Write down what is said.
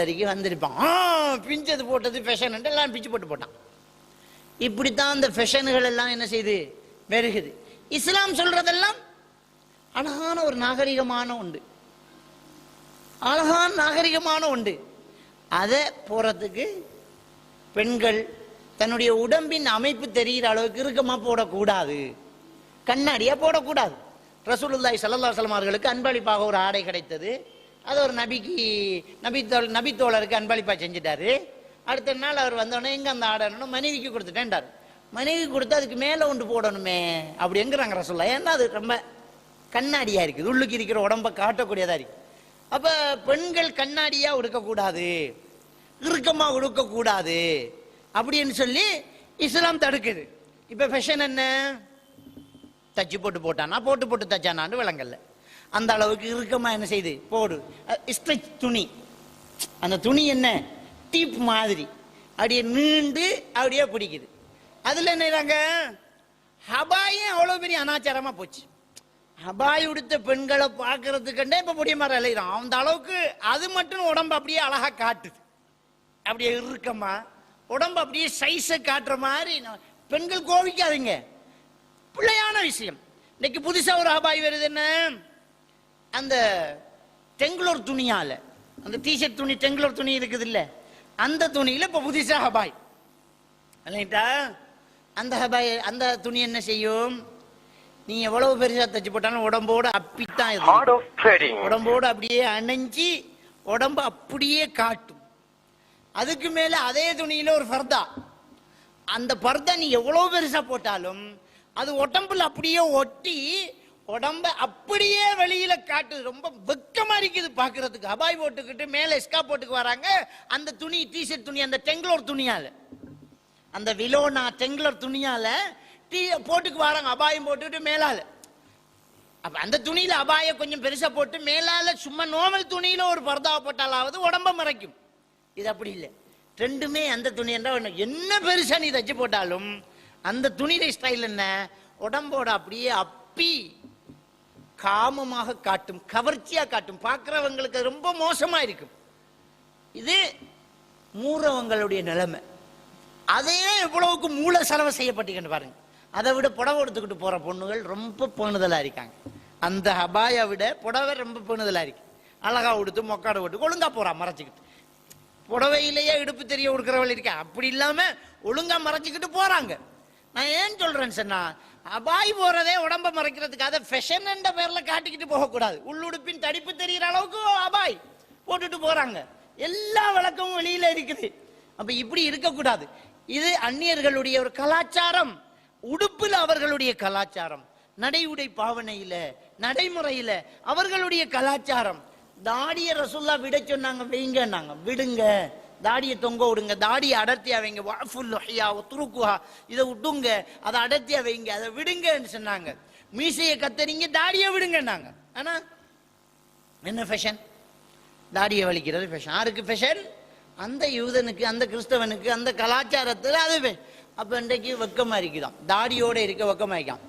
வரைக்கும் வந்திருப்பான். ஆ பிஞ்சது போட்டது ஃபேஷன் எல்லாம் பிச்சு போட்டு போட்டான். இப்படித்தான் அந்த ஃபேஷன்கள் எல்லாம் என்ன செய்யுது பெருகுது. இஸ்லாம் சொல்றதெல்லாம் அழகான ஒரு நாகரிகமான உண்டு. அழகான நாகரிகமான உண்டு. அதை போறதுக்கு பெண்கள் தன்னுடைய உடம்பின் அமைப்பு தெரிகிற அளவுக்கு இறுக்கமா போடக்கூடாது. கண்ணாடியா போடக்கூடாது. ரசூலுல்லாய் ஸல்லல்லாஹு சலமார்களுக்கு அன்பளிப்பாக ஒரு ஆடை கிடைத்தது. அது ஒரு நபிக்கு நபி நபித்தோழருக்கு நபி தோழருக்கு செஞ்சுட்டாரு. அடுத்த நாள் அவர் வந்தோடனே எங்கே அந்த ஆடை மனைவிக்கு கொடுத்துட்டேன்டார். மனைவி கொடுத்து அதுக்கு மேலே ஒன்று போடணுமே அப்படி எங்கிறாங்க ரசூல்லா ஏன்னா அது ரொம்ப கண்ணாடியாக இருக்குது. உள்ளுக்கு இருக்கிற உடம்ப காட்டக்கூடியதாக இருக்கு. அப்போ பெண்கள் கண்ணாடியாக உடுக்கக்கூடாது இறுக்கமாக உடுக்கக்கூடாது அப்படின்னு சொல்லி இஸ்லாம் தடுக்குது. இப்போ ஃபெஷன் என்ன? தச்சு போட்டு போட்டானா? போட்டு போட்டு தச்சானான்னு விளங்கல்ல அந்த அளவுக்கு இறுக்கமாக என்ன செய்யுது போடு. ஸ்ட்ரெச் துணி. அந்த துணி என்ன? டீப் மாதிரி. அப்படியே நீண்டு அப்படியே பிடிக்குது. அதில் என்னறாங்க ஹபாயும் அவ்வளோ பெரிய அனாச்சாரமாக போச்சு. ஹபாய் உடுத்த பெண்களை பார்க்கறதுக்கண்டே இப்போ முடிய மாதிரி அலைகிறான் அந்த அளவுக்கு அது மட்டும் உடம்பு அப்படியே அழகாக காட்டுது. அப்படியே இறுக்கமா உடம்பு அப்படியே சைஸை காட்டுற மாதிரி பெண்கள் கோவிக்காதீங்க. பிள்ளையான விஷயம். இன்னைக்கு புதுசாக ஒரு ஹபாய் வருது என்ன? அந்த டெங்குலர் துணியால அந்த டிஷர்ட் துணி டெங்குலர் துணி இருக்குது இல்ல அந்த துணியில இப்ப புதுசா ஹபாய். இல்லைட்டா அந்த ஹபாய் அந்த துணி என்ன செய்யும்? நீ எவ்வளவு பெருசா தச்சு போட்டாலும் உடம்போட அப்பித்தான் இது. உடம்போடு அப்படியே அணைஞ்சி உடம்பு அப்படியே காட்டும். அதுக்கு மேல அதே துணியில ஒரு ஃபர்தா அந்த பர்தா நீ எவ்வளவு பெருசா போட்டாலும் அது உடம்புல அப்படியே ஒட்டி உடம்ப அப்படியே வெளியில காட்டுது ரொம்ப வெக்கமா இருக்குது பாக்குறதுக்கு அபாய் போட்டுக்கிட்டு மேல எஸ்கா போட்டுக்கு வராங்க. அந்த துணி டிஷர்ட் துணி அந்த டெங்களோர் துணியால. அந்த விலோனா டெங்களர் துணியால டீ போட்டுக்கு வராங்க. அபாயம் போட்டுக்கிட்டு மேலால. அப்ப அந்த துணியில அபாய கொஞ்சம் பெருசா போட்டு மேலால சும்மா நோமல் துணியில ஒரு பர்தாவை போட்டாலாவது உடம்ப மறைக்கும். இது அப்படி இல்லை. ரெண்டுமே அந்த துணி என்றா என்ன? பெருசா நீ தச்சு போட்டாலும் அந்த துணியில ஸ்டைல் என்ன? உடம்போட அப்படியே அப்பி காமமாக காட்டும் கவர்ச்சியா காட்டும். பார்க்கிறவங்களுக்கு ரொம்ப மோசமா இருக்கும். இது மூறவங்களுடைய நிலைமை. அதே எவ்வளவுக்கு மூல செலவு செய்யப்பட்டிருக்குன்னு பாருங்க. அதை விட புடவை எடுத்துக்கிட்டு போற பொண்ணுகள் ரொம்ப பேணுதலா இருக்காங்க. அந்த ஹபாயை விட புடவை ரொம்ப பேணுதலா இருக்கு. அழகா உடுத்து மொக்காடு விட்டு ஒழுங்கா போறா மறைச்சிக்கிட்டு. புடவையிலேயே இடுப்பு தெரிய கொடுக்குறவள் இருக்கா? அப்படி இல்லாம ஒழுங்கா மறைச்சிக்கிட்டு போறாங்க. நான் ஏன் சொல்றேன்னு சொன்னா அபாய் போறதே உடம்ப மறைக்கிறதுக்கு. அதை ஃபெஷன் என்ற பேர்ல காட்டிக்கிட்டு போகக்கூடாது. உள்ளுடுப்பின் தடிப்பு தெரிகிற அளவுக்கு அபாய் போட்டுட்டு போறாங்க. எல்லா விளக்கமும் வெளியில இருக்குது. அப்ப இப்படி இருக்கக்கூடாது. இது அந்நியர்களுடைய ஒரு கலாச்சாரம். உடுப்புல அவர்களுடைய கலாச்சாரம். நடை உடை பாவனையில நடைமுறையில அவர்களுடைய கலாச்சாரம். தாடிய ரசுல்லா விட சொன்னாங்க வைங்கன்னாங்க. விடுங்க. தாடியை தொங்க விடுங்க. தாடியை அடர்த்தியா வைங்க வாஃபுல் ஹையா துருக்குஹா இதை விட்டுங்க அதை அடர்த்தியா வைங்க அதை விடுங்கன்னு சொன்னாங்க. மீசையை கத்துறீங்க தாடியை விடுங்கன்னாங்க. ஆனா என்ன ஃபேஷன் தாடியை வலிக்கிறது ஃபேஷன் யாருக்கு ஃபேஷன் அந்த யூதனுக்கு அந்த கிறிஸ்தவனுக்கு அந்த கலாச்சாரத்தில் அது அப்போ இன்றைக்கு வெக்கமாக இருக்குதாம் தாடியோடு இருக்க வெக்கமாக இருக்கான்